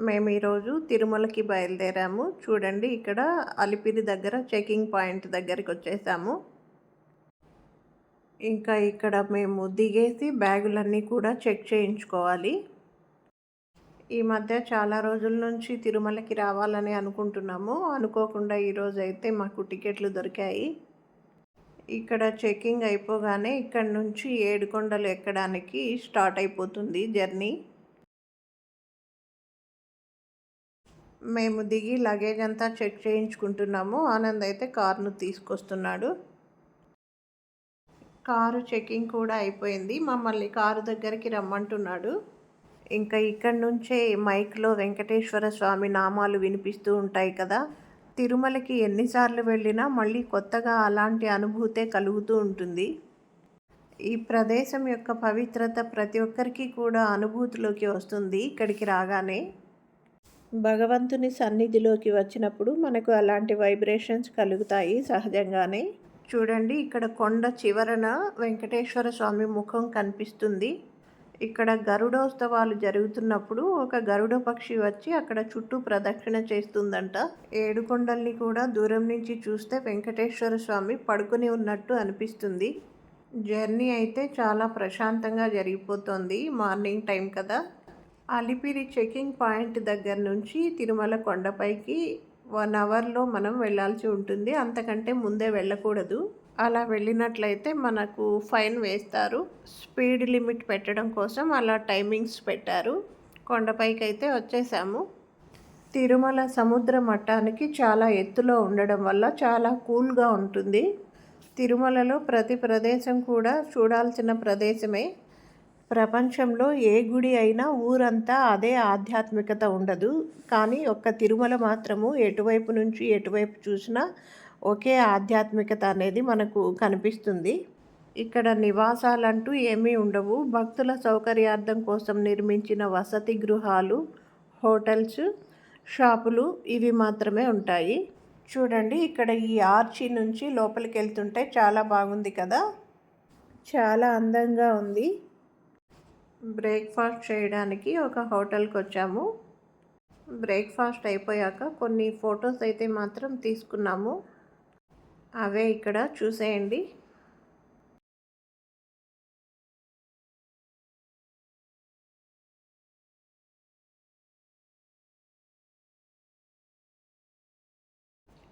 మేము ఈరోజు తిరుమలకి బయలుదేరాము. చూడండి ఇక్కడ అలిపిరి దగ్గర చెకింగ్ పాయింట్ దగ్గరికి వచ్చేసాము. ఇంకా ఇక్కడ మేము దిగేసి బ్యాగులన్నీ కూడా చెక్ చేయించుకోవాలి. ఈ మధ్య చాలా రోజుల నుంచి తిరుమలకి రావాలని అనుకుంటున్నాము. అనుకోకుండా ఈరోజు అయితే మాకు టికెట్లు దొరికాయి. ఇక్కడ చెకింగ్ అయిపోగానే ఇక్కడ నుంచి ఏడుకొండలు ఎక్కడానికి స్టార్ట్ అయిపోతుంది జర్నీ. మేము దిగి లగేజ్ అంతా చెక్ చేయించుకుంటున్నాము. ఆనంద్ అయితే కారును తీసుకొస్తున్నాడు. కారు చెకింగ్ కూడా అయిపోయింది. మమ్మల్ని కారు దగ్గరికి రమ్మంటున్నాడు. ఇంకా ఇక్కడి నుంచే మైక్లో వెంకటేశ్వర స్వామి నామాలు వినిపిస్తూ ఉంటాయి కదా. తిరుమలకి ఎన్నిసార్లు వెళ్ళినా మళ్ళీ కొత్తగా అలాంటి అనుభూతే కలుగుతూ ఉంటుంది. ఈ ప్రదేశం యొక్క పవిత్రత ప్రతి ఒక్కరికి కూడా అనుభూతిలోకి వస్తుంది ఇక్కడికి రాగానే. భగవంతుని సన్నిధిలోకి వచ్చినప్పుడు మనకు అలాంటి వైబ్రేషన్స్ కలుగుతాయి సహజంగానే. చూడండి ఇక్కడ కొండ చివరన వెంకటేశ్వర స్వామి ముఖం కనిపిస్తుంది. ఇక్కడ గరుడోత్సవాలు జరుగుతున్నప్పుడు ఒక గరుడ పక్షి వచ్చి అక్కడ చుట్టూ ప్రదక్షిణ చేస్తుందంట. ఏడు కొండల్ని కూడా దూరం నుంచి చూస్తే వెంకటేశ్వర స్వామి పడుకుని ఉన్నట్టు అనిపిస్తుంది. జర్నీ అయితే చాలా ప్రశాంతంగా జరిగిపోతుంది మార్నింగ్ టైం కదా. అలిపిరి చెకింగ్ పాయింట్ దగ్గర నుంచి తిరుమల కొండపైకి వన్ అవర్లో మనం వెళ్ళాల్సి ఉంటుంది. అంతకంటే ముందే వెళ్ళకూడదు. అలా వెళ్ళినట్లయితే మనకు ఫైన్ వేస్తారు. స్పీడ్ లిమిట్ పెట్టడం కోసం అలా టైమింగ్స్ పెట్టారు. కొండపైకి అయితే వచ్చేసాము. తిరుమల సముద్ర మట్టానికి చాలా ఎత్తులో ఉండడం వల్ల చాలా కూల్గా ఉంటుంది. తిరుమలలో ప్రతి ప్రదేశం కూడా చూడాల్సిన ప్రదేశమే. ప్రపంచంలో ఏ గుడి అయినా ఊరంతా అదే ఆధ్యాత్మికత ఉండదు. కానీ ఒక్క తిరుమల మాత్రము ఎటువైపు నుంచి ఎటువైపు చూసినా ఒకే ఆధ్యాత్మికత అనేది మనకు కనిపిస్తుంది. ఇక్కడ నివాసాలంటూ ఏమీ ఉండవు. భక్తుల సౌకర్యార్థం కోసం నిర్మించిన వసతి గృహాలు హోటల్స్ షాపులు ఇవి మాత్రమే ఉంటాయి. చూడండి ఇక్కడ ఈ ఆర్చి నుంచి లోపలికి వెళ్తుంటే చాలా బాగుంది కదా? చాలా అందంగా ఉంది. బ్రేక్ఫాస్ట్ చేయడానికి ఒక హోటల్కి వచ్చాము. బ్రేక్ఫాస్ట్ అయిపోయాక కొన్ని ఫొటోస్ అయితే మాత్రం తీసుకున్నాము. అవే ఇక్కడ చూసేయండి.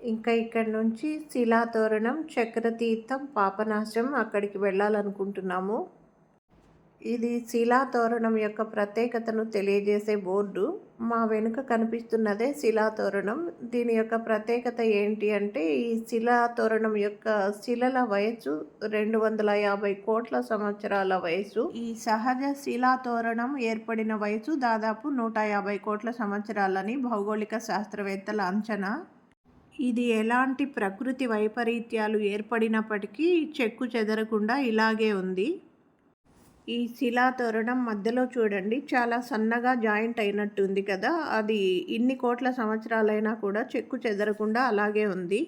ఇంకా ఇక్కడ నుంచి శిలాతోరణం చక్రతీర్థం పాపనాశం అక్కడికి వెళ్ళాలనుకుంటున్నాము. ఇది శిలాతోరణం యొక్క ప్రత్యేకతను తెలియజేసే బోర్డు. మా వెనుక కనిపిస్తున్నదే శిలాతోరణం దీని యొక్క ప్రత్యేకత ఏంటి అంటే ఈ శిలాతోరణం యొక్క శిలల వయస్సు రెండు వందల యాభై కోట్ల సంవత్సరాల వయసు ఈ సహజ శిలాతోరణం ఏర్పడిన వయసు దాదాపు నూట యాభై కోట్ల సంవత్సరాలని భౌగోళిక శాస్త్రవేత్తల అంచనా. ఇది ఎలాంటి ప్రకృతి వైపరీత్యాలు ఏర్పడినప్పటికీ చెక్కు చెదరకుండా ఇలాగే ఉంది. ఈ శిలా తోరణం మధ్యలో చూడండి. చాలా సన్నగా జాయింట్ అయినట్టు ఉంది కదా. అది ఇన్ని కోట్ల సంవత్సరాలైనా కూడా చెక్కు చెదరకుండా అలాగే ఉంది.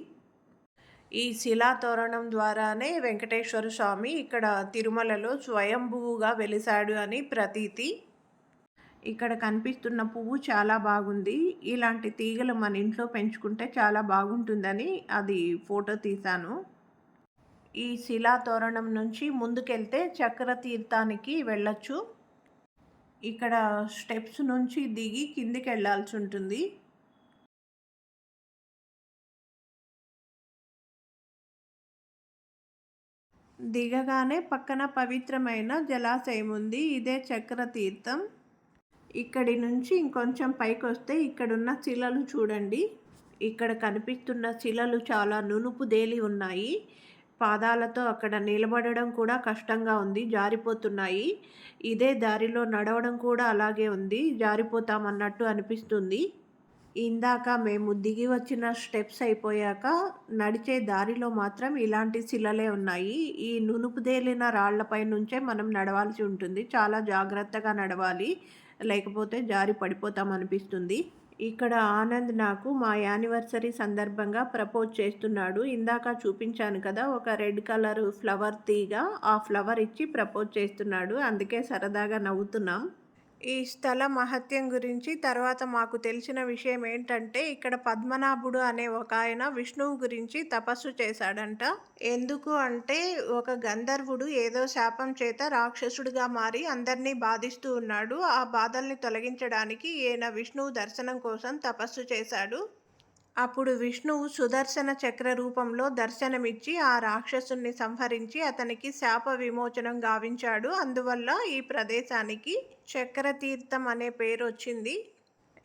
ఈ శిలా తోరణం ద్వారానే వెంకటేశ్వర స్వామి ఇక్కడ తిరుమలలో స్వయంభువుగా వెలిశాడు అని ప్రతీతి. ఇక్కడ కనిపిస్తున్న పువ్వు చాలా బాగుంది. ఇలాంటి తీగలు మన ఇంట్లో పెంచుకుంటే చాలా బాగుంటుందని అది ఫోటో తీశాను. ఈ శిలా తోరణం నుంచి ముందుకెళ్తే చక్ర తీర్థానికి వెళ్ళచ్చు. ఇక్కడ స్టెప్స్ నుంచి దిగి కిందికి వెళ్ళాల్సి ఉంటుంది. దిగగానే పక్కన పవిత్రమైన జలాశయం ఉంది. ఇదే చక్ర తీర్థం ఇక్కడి నుంచి ఇంకొంచెం పైకి వస్తే ఇక్కడున్న శిలలు చూడండి. ఇక్కడ కనిపిస్తున్న శిలలు చాలా నునుపు దేలి ఉన్నాయి. పాదాలతో అక్కడ నిలబడడం కూడా కష్టంగా ఉంది. జారిపోతున్నాయి. ఇదే దారిలో నడవడం కూడా అలాగే ఉంది. జారిపోతామన్నట్టు అనిపిస్తుంది. ఇందాక మేము దిగి వచ్చిన స్టెప్స్ అయిపోయాక నడిచే దారిలో మాత్రం ఇలాంటి శిలలే ఉన్నాయి. ఈ నునుపుదేలిన రాళ్ళపై నుంచే మనం నడవాల్సి ఉంటుంది. చాలా జాగ్రత్తగా నడవాలి. లేకపోతే జారి పడిపోతాం అనిపిస్తుంది. ఇక్కడ ఆనంద్ నాకు మా యానివర్సరీ సందర్భంగా ప్రపోజ్ చేస్తున్నాడు. ఇందాక చూపించాను కదా ఒక రెడ్ కలర్ ఫ్లవర్ తీగ ఆ ఫ్లవర్ ఇచ్చి ప్రపోజ్ చేస్తున్నాడు. అందుకే సరదాగా నవ్వుతున్నాం. ఈ స్థల మహత్యం గురించి తర్వాత మాకు తెలిసిన విషయం ఏంటంటే ఇక్కడ పద్మనాభుడు అనే ఒక ఆయన విష్ణువు గురించి తపస్సు చేశాడంట. ఎందుకు అంటే ఒక గంధర్వుడు ఏదో శాపం చేత రాక్షసుడిగా మారి అందరినీ బాధిస్తూ ఉన్నాడు. ఆ బాధల్ని తొలగించడానికి ఈయన విష్ణువు దర్శనం కోసం తపస్సు చేశాడు. అప్పుడు విష్ణువు సుదర్శన చక్ర రూపంలో దర్శనమిచ్చి ఆ రాక్షసుని సంహరించి అతనికి శాప విమోచనం గావించాడు. అందువల్ల ఈ ప్రదేశానికి చక్ర తీర్థం అనే పేరు వచ్చింది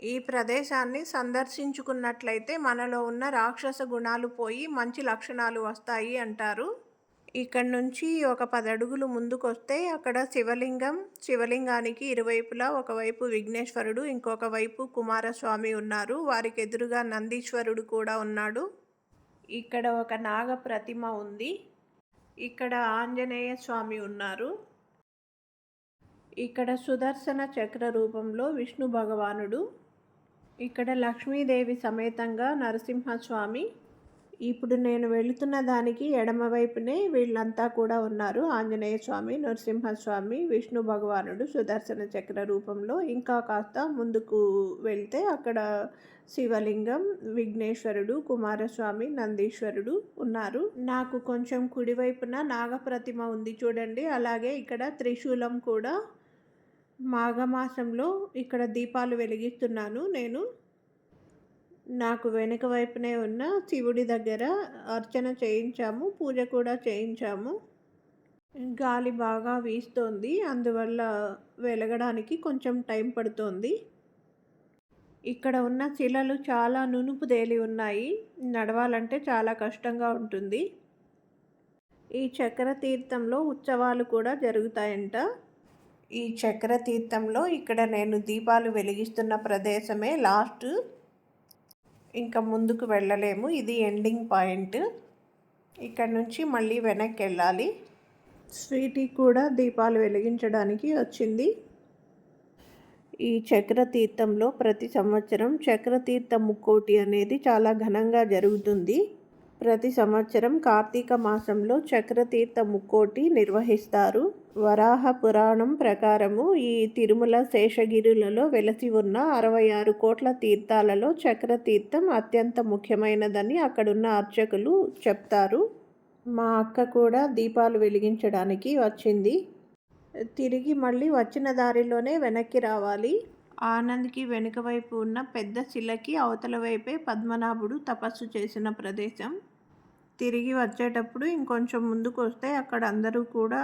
ఈ ప్రదేశాన్ని సందర్శించుకున్నట్లయితే మనలో ఉన్న రాక్షస గుణాలు పోయి మంచి లక్షణాలు వస్తాయి అంటారు. ఇక్కడ నుంచి ఒక పదడుగులు ముందుకొస్తే అక్కడ శివలింగం శివలింగానికి ఇరువైపులా ఒకవైపు విఘ్నేశ్వరుడు ఇంకొక వైపు కుమారస్వామి ఉన్నారు. వారికి ఎదురుగా నందీశ్వరుడు కూడా ఉన్నాడు. ఇక్కడ ఒక నాగ ప్రతిమ ఉంది. ఇక్కడ ఆంజనేయ స్వామి ఉన్నారు. ఇక్కడ సుదర్శన చక్ర రూపంలో విష్ణు భగవానుడు. ఇక్కడ లక్ష్మీదేవి సమేతంగా నరసింహస్వామి. ఇప్పుడు నేను వెళుతున్న దానికి ఎడమవైపునే వీళ్ళంతా కూడా ఉన్నారు. ఆంజనేయ స్వామి నరసింహస్వామి విష్ణు భగవానుడు సుదర్శన చక్ర రూపంలో. ఇంకా కాస్త ముందుకు వెళ్తే అక్కడ శివలింగం విఘ్నేశ్వరుడు కుమారస్వామి నందీశ్వరుడు ఉన్నారు. నాకు కొంచెం కుడివైపున నాగప్రతిమ ఉంది చూడండి. అలాగే ఇక్కడ త్రిశూలం కూడా. మాఘమాసంలో ఇక్కడ దీపాలు వెలిగిస్తున్నాను నేను. నాకు వెనుక వైపునే ఉన్న శివుడి దగ్గర అర్చన చేయించాము పూజ కూడా చేయించాము. గాలి బాగా వీస్తోంది అందువల్ల వెలగడానికి కొంచెం టైం పడుతోంది. ఇక్కడ ఉన్న శిలలు చాలా నునుపు తేలి ఉన్నాయి నడవాలంటే చాలా కష్టంగా ఉంటుంది. ఈ చక్ర తీర్థంలో ఉత్సవాలు కూడా జరుగుతాయంట. ఈ చక్ర తీర్థంలో ఇక్కడ నేను దీపాలు వెలిగిస్తున్న ప్రదేశమే లాస్ట్. ఇంకా ముందుకు వెళ్ళలేము. ఇది ఎండింగ్ పాయింట్. ఇక్కడ నుంచి మళ్ళీ వెనక్కి వెళ్ళాలి స్వీటీ కూడా దీపాలు వెలిగించడానికి వచ్చింది. ఈ చక్రతీర్థంలో ప్రతి సంవత్సరం చక్రతీర్థ ముక్కోటి అనేది చాలా ఘనంగా జరుగుతుంది. ప్రతి సంవత్సరం కార్తీక మాసంలో చక్రతీర్థ ముక్కోటి నిర్వహిస్తారు. వరాహ పురాణం ప్రకారము ఈ తిరుమల శేషగిరులలో వెలసి ఉన్న అరవై ఆరు కోట్ల తీర్థాలలో చక్రతీర్థం అత్యంత ముఖ్యమైనదని అక్కడున్న అర్చకులు చెప్తారు. మా అక్క కూడా దీపాలు వెలిగించడానికి వచ్చింది. తిరిగి మళ్ళీ వచ్చిన దారిలోనే వెనక్కి రావాలి. ఆనంద్కి వెనుక వైపు ఉన్న పెద్ద శిలకి అవతల వైపే పద్మనాభుడు తపస్సు చేసిన ప్రదేశం. తిరిగి వచ్చేటప్పుడు ఇంకొంచెం ముందుకు వస్తే అక్కడ అందరూ కూడా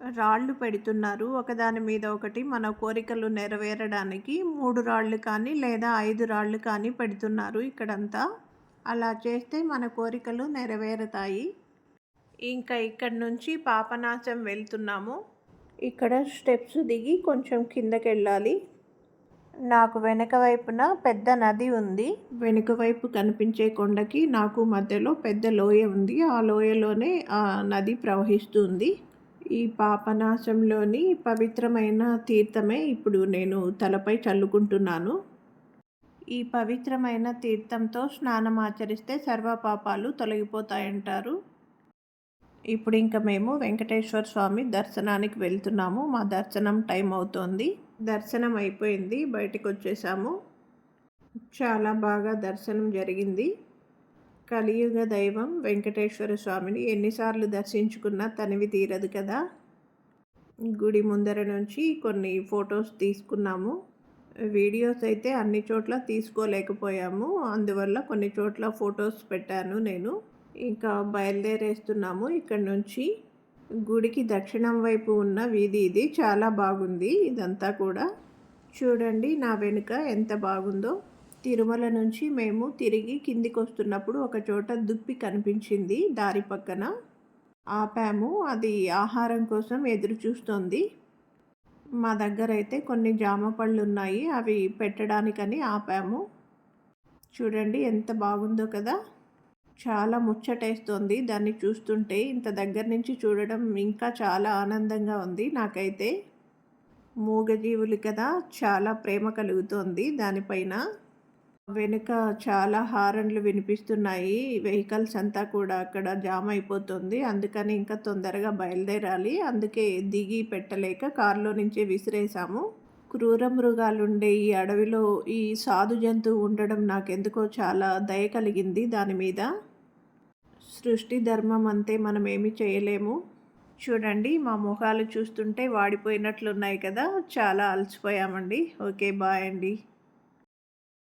రాళ్ళు పెడుతున్నారు. ఒకదాని మీద ఒకటి మన కోరికలు నెరవేరడానికి మూడు రాళ్ళు కానీ లేదా ఐదు రాళ్ళు కానీ పెడుతున్నారు ఇక్కడంతా. అలా చేస్తే మన కోరికలు నెరవేరుతాయి. ఇంకా ఇక్కడ నుంచి పాపనాశం వెళ్తున్నాము. ఇక్కడ స్టెప్స్ దిగి కొంచెం కిందకి వెళ్ళాలి నాకు వెనుక వైపున పెద్ద నది ఉంది. వెనుక వైపు కనిపించే కొండకి నాకు మధ్యలో పెద్ద లోయ ఉంది. ఆ లోయలోనే ఆ నది ప్రవహిస్తుంది. ఈ పాపనాశంలోని పవిత్రమైన తీర్థమే ఇప్పుడు నేను తలపై చల్లుకుంటున్నాను. ఈ పవిత్రమైన తీర్థంతో స్నానం ఆచరిస్తే సర్వ పాపాలు తొలగిపోతాయంటారు. ఇప్పుడు ఇంకా మేము వెంకటేశ్వర స్వామి దర్శనానికి వెళ్తున్నాము. మా దర్శనం టైం అవుతోంది. దర్శనం అయిపోయింది. బయటకు వచ్చేసాము చాలా బాగా దర్శనం జరిగింది. కలియుగ దైవం వెంకటేశ్వర స్వామిని ఎన్నిసార్లు దర్శించుకున్నా తనివి తీరదు కదా? గుడి ముందర నుంచి కొన్ని ఫొటోస్ తీసుకున్నాము. వీడియోస్ అయితే అన్ని చోట్ల తీసుకోలేకపోయాము. అందువల్ల కొన్ని చోట్ల ఫొటోస్ పెట్టాను నేను. ఇంకా బయలుదేరేస్తున్నాము ఇక్కడ నుంచి. గుడికి దక్షిణం వైపు ఉన్న వీధి ఇది. చాలా బాగుంది ఇదంతా కూడా. చూడండి నా వెనుక ఎంత బాగుందో. తిరుమల నుంచి మేము తిరిగి కిందికి వస్తున్నప్పుడు ఒక చోట దుప్పి కనిపించింది దారి పక్కన. ఆపాము. అది ఆహారం కోసం ఎదురు చూస్తోంది. మా దగ్గర అయితే కొన్ని జామ పళ్ళు ఉన్నాయి. అవి పెట్టడానికని ఆపాము. చూడండి ఎంత బాగుందో కదా! చాలా ముచ్చటేస్తోంది దాన్ని చూస్తుంటే. ఇంత దగ్గర నుంచి చూడడం ఇంకా చాలా ఆనందంగా ఉంది నాకైతే. మూగజీవులు కదా! చాలా ప్రేమ కలుగుతోంది దానిపైన. వెనుక చాలా హారన్లు వినిపిస్తున్నాయి. వెహికల్స్ అంతా కూడా అక్కడ జామ్ అయిపోతుంది అందుకని ఇంకా తొందరగా బయలుదేరాలి. అందుకే దిగి పెట్టలేక కారులో నుంచే విసిరేసాము క్రూర మృగాలుండే ఈ అడవిలో ఈ సాధు జంతువు ఉండడం నాకెందుకో చాలా దయ కలిగింది దాని మీద. సృష్టి ధర్మం అంతే మనం ఏమి చేయలేము. చూడండి మా ముఖాలు చూస్తుంటే వాడిపోయినట్లున్నాయి కదా. చాలా అలసిపోయామండి. ఓకే బాయ్ అండి.